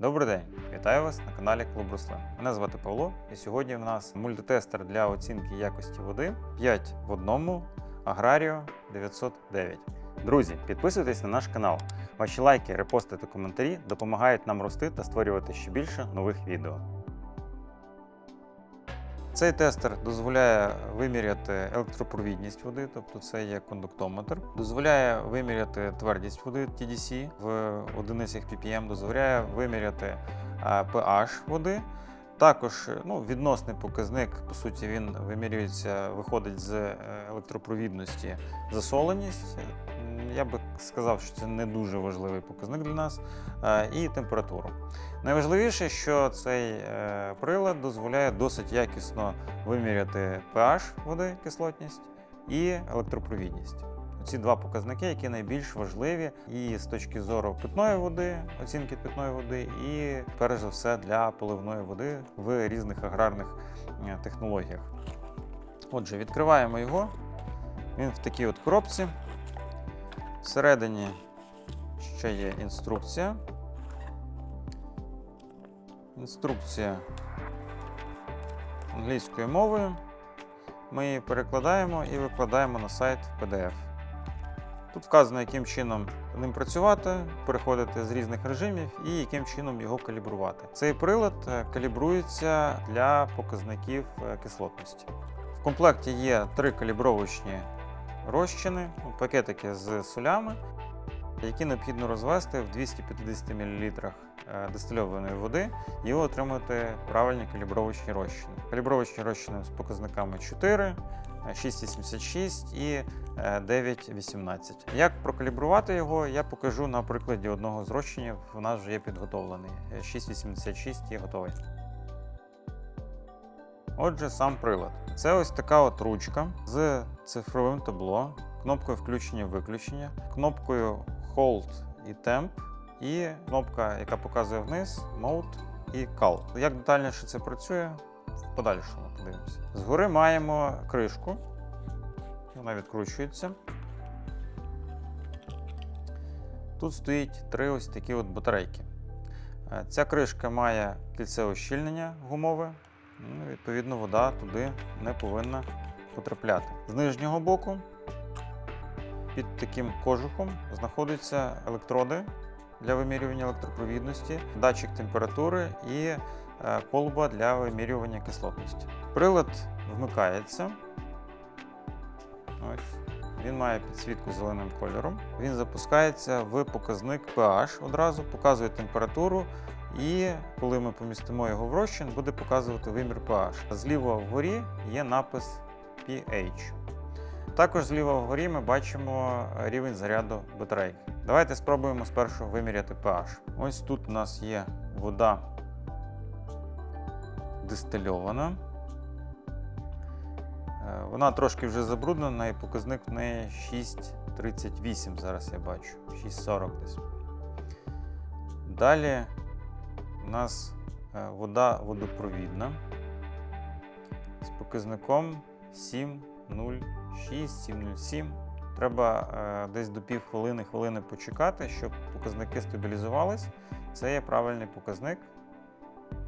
Добрий день, вітаю вас на каналі Клуб Руслин. Мене звати Павло, і сьогодні в нас мультитестер для оцінки якості води 5 в одному Аграріо 909. Друзі, підписуйтесь на наш канал. Ваші лайки, репости та коментарі допомагають нам рости та створювати ще більше нових відео. Цей тестер дозволяє виміряти електропровідність води, тобто це є кондуктометр, дозволяє виміряти твердість води TDC в одиницях ppm, дозволяє виміряти pH води. Також ну, відносний показник, по суті, він вимірюється, виходить з е, електропровідності засоленість. Я би сказав, що це не дуже важливий показник для нас, е, і температуру. Найважливіше, що цей е, прилад дозволяє досить якісно виміряти pH води, кислотність і електропровідність. Ці два показники, які найбільш важливі і з точки зору питної води, оцінки питної води, і перш за все для поливної води в різних аграрних е, технологіях. Отже, відкриваємо його. Він в такій от коробці. Всередині ще є інструкція. Інструкція англійською мовою. Ми її перекладаємо і викладаємо на сайт PDF. Тут вказано, яким чином ним працювати, переходити з різних режимів і яким чином його калібрувати. Цей прилад е, калібрується для показників е, кислотності. В комплекті є три калібровочні розчини, ну, пакетики з солями, які необхідно розвести в 250 мл дистильованої води і отримати правильні калібровочні розчини. Калібровочні розчини з показниками 4, е, 6,86 і е, 9,18. Як прокалібрувати його, я покажу на прикладі одного з розчинів. У нас вже є підготовлений. Е, 6,86 є готовий. Отже, сам прилад. Це ось така от ручка з цифровим табло, кнопкою включення-виключення, кнопкою Hold і Temp, і кнопка, яка показує вниз, Mode і Call. Як детальніше це працює, в подальшому подивимося. Згори маємо кришку, вона відкручується. Тут стоїть три ось такі от батарейки. Е, Ця кришка має кільце ущільнення гумове, ну, відповідно, вода туди не повинна потрапляти. З нижнього боку під таким кожухом знаходяться електроди для вимірювання електропровідності, датчик температури і е, колба для вимірювання кислотності. Прилад вмикається. Ось. Він має підсвітку зеленим кольором. Він запускається в показник pH одразу, показує температуру, і коли ми помістимо його в розчин, буде показувати вимір pH. Зліва вгорі є напис pH. Також зліва вгорі ми бачимо рівень заряду батарейки. Давайте спробуємо спершу виміряти pH. Ось тут у нас є вода дистильована. Е, Вона трошки вже забруднена і показник в неї 6,38. Зараз я бачу, 6,40 десь. Далі у нас е, вода водопровідна з показником 7,06, 7,07. Треба е, десь до пів хвилини хвилини почекати, щоб показники стабілізувались. Це є правильний показник.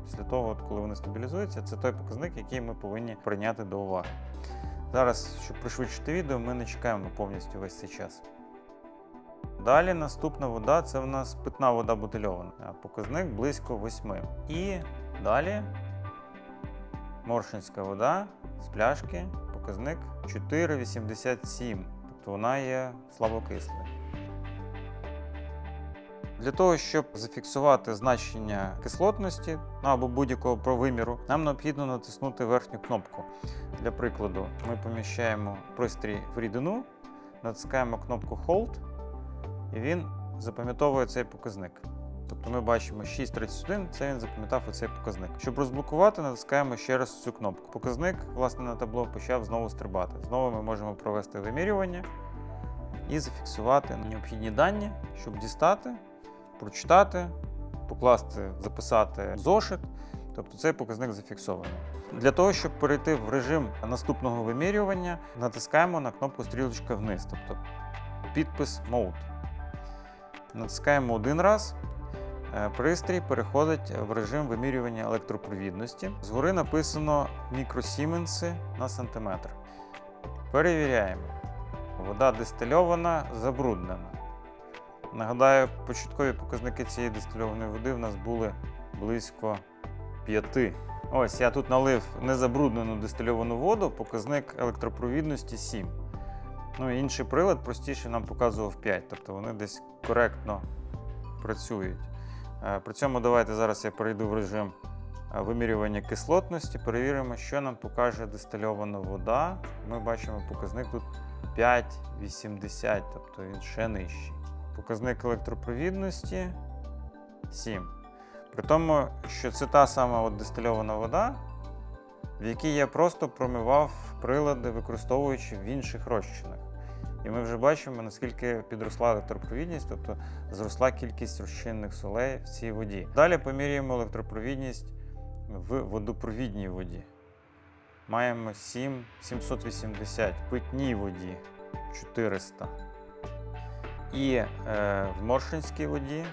Після того, коли вони стабілізуються, це той показник, який ми повинні прийняти до уваги. Зараз, щоб пришвидшити відео, ми не чекаємо повністю весь цей час. Далі наступна вода це в нас питна вода бутильована. Показник близько 8. І далі моршинська вода з пляшки, показник 4,87. Тобто вона є слабокислою. Для того, щоб зафіксувати значення кислотності ну, або будь-якого провиміру, нам необхідно натиснути верхню кнопку. Для прикладу, ми поміщаємо пристрій в рідину, натискаємо кнопку Hold, і він запам'ятовує цей показник. Тобто ми бачимо 6.31, це він запам'ятав оцей показник. Щоб розблокувати, натискаємо ще раз цю кнопку. Показник, власне, на табло почав знову стрибати. Знову ми можемо провести вимірювання і зафіксувати необхідні дані, щоб дістати, прочитати, покласти, записати зошит. Тобто цей показник зафіксований. Для того, щоб перейти в режим наступного вимірювання, натискаємо на кнопку стрілочка вниз, тобто підпис Mode. Натискаємо один раз. Е, пристрій переходить в режим вимірювання електропровідності. Згори написано мікросіменси на сантиметр. Перевіряємо. Вода дистильована, забруднена. Нагадаю, початкові показники цієї дистильованої води в нас були близько 5. Ось я тут налив незабруднену дистильовану воду, показник електропровідності 7. Ну, інший прилад простіше нам показував 5, тобто вони десь коректно працюють. Е, При цьому давайте зараз я перейду в режим е, вимірювання кислотності, перевіримо, що нам покаже дистильована вода. Ми бачимо показник тут 5,80, тобто він ще нижчий. Показник електропровідності 7. При тому, що це та сама от дистильована вода, в якій я просто промивав прилади, використовуючи в інших розчинах. І ми вже бачимо, наскільки підросла електропровідність, тобто зросла кількість розчинних солей в цій воді. Далі поміряємо електропровідність в водопровідній воді. Маємо 7 780, питній воді 400. І е, в моршинській воді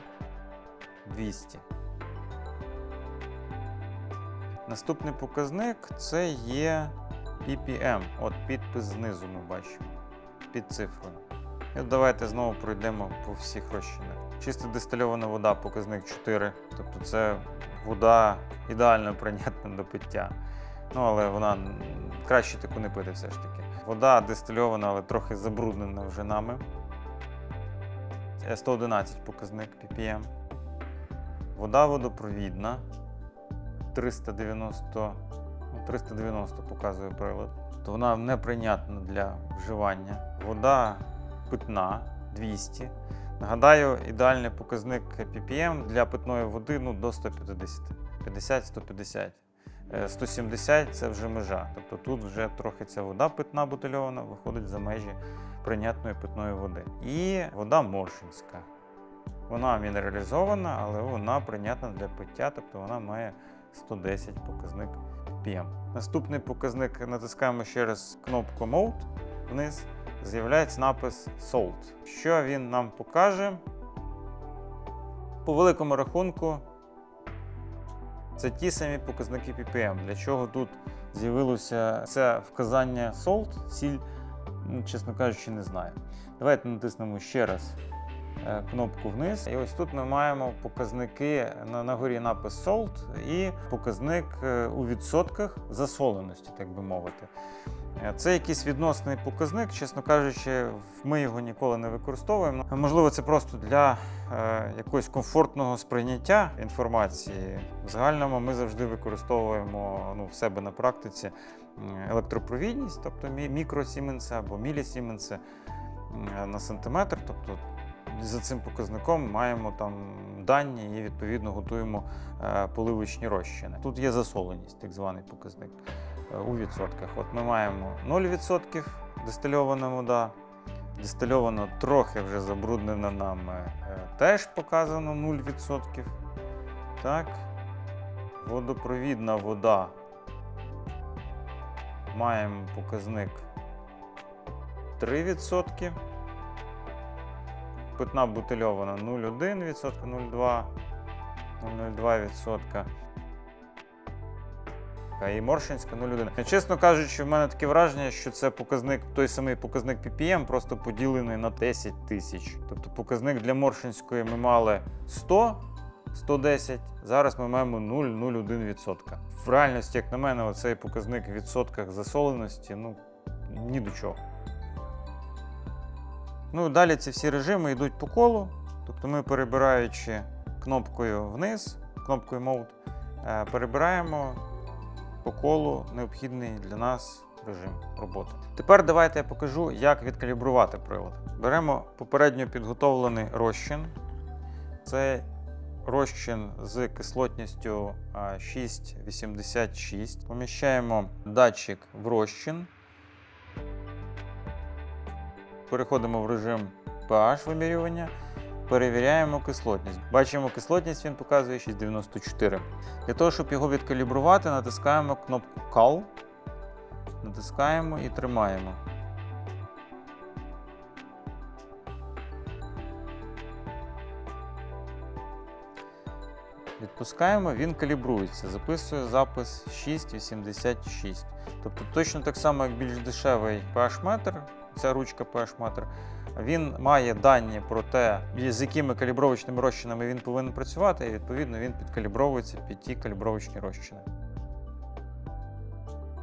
200. Наступний показник це є ppm. От підпис знизу ми бачимо під цифрою. І давайте знову пройдемо по всіх розчинах. Чисто дистильована вода, показник 4. Тобто це вода ідеально прийнятна до пиття. Ну, але вона краще таку не пити все ж таки. Вода дистильована, але трохи забруднена вже нами. Це 111 показник ppm. Вода водопровідна. 390, ну, 390 показує прилад. То вона неприйнятна для вживання. Вода питна 200. Нагадаю, ідеальний показник ppm для питної води ну, до 150. 50-150. Е, 170 це вже межа. Тобто тут вже трохи ця вода питна бутильована виходить за межі прийнятної питної води. І вода моршинська. Вона мінералізована, але вона прийнятна для пиття, тобто вона має 110 показник ppm. Наступний показник натискаємо ще раз кнопку Mode вниз. З'являється напис Salt. Що він нам покаже? По великому рахунку, це ті самі показники ppm. Для чого тут з'явилося це вказання Salt, сіль, ну, чесно кажучи, не знаю. Давайте натиснемо ще раз кнопку вниз. І ось тут ми маємо показники на, на горі напис Salt і показник е, у відсотках засоленості, так би мовити. Е, Це якийсь відносний показник, чесно кажучи, ми його ніколи не використовуємо. Можливо, це просто для е, якогось комфортного сприйняття інформації. В загальному ми завжди використовуємо ну, в себе на практиці електропровідність, тобто мі- мікросіменси або мілісіменси на сантиметр. Тобто за цим показником маємо там дані і відповідно готуємо е, поливочні розчини. Тут є засоленість, так званий показник е, у відсотках. От ми маємо 0% дистильована вода. Дистильовано трохи вже забруднена нами е, теж показано 0%. Так. Водопровідна вода. Маємо показник 3%. Питна бутильована 0,1%, 0,2%, 0,02%. А і Моршинська 0,1. Чесно кажучи, в мене таке враження, що це показник, той самий показник PPM, просто поділений на 10 тисяч. Тобто показник для Моршинської ми мали 100, 110, зараз ми маємо 0,01%. В реальності, як на мене, оцей показник в відсотках засоленості ну, ні до чого. Ну, далі ці всі режими йдуть по колу. Тобто ми перебираючи кнопкою вниз, кнопкою Mode, е, перебираємо по колу необхідний для нас режим роботи. Тепер давайте я покажу, як відкалібрувати прилад. Беремо попередньо підготовлений розчин. Це розчин з кислотністю 6,86. Поміщаємо датчик в розчин. Переходимо в режим pH вимірювання, перевіряємо кислотність. Бачимо кислотність, він показує 6,94. Для того, щоб його відкалібрувати, натискаємо кнопку Cal, натискаємо і тримаємо. Відпускаємо, він калібрується, записує запис 6,86. Тобто точно так само, як більш дешевий PH-метр, ця ручка PH-метр, він має дані про те, з якими калібровочними розчинами він повинен працювати, і відповідно він підкалібровується під ті калібровочні розчини.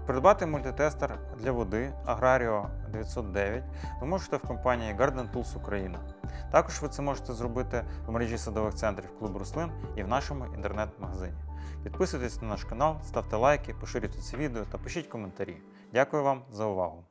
Придбати мультитестер для води Agrario 909 ви можете в компанії Garden Tools Україна. Також ви це можете зробити в мережі садових центрів клуб рослин і в нашому інтернет-магазині. Підписуйтесь на наш канал, ставте лайки, поширюйте це відео та пишіть коментарі. Дякую вам за увагу!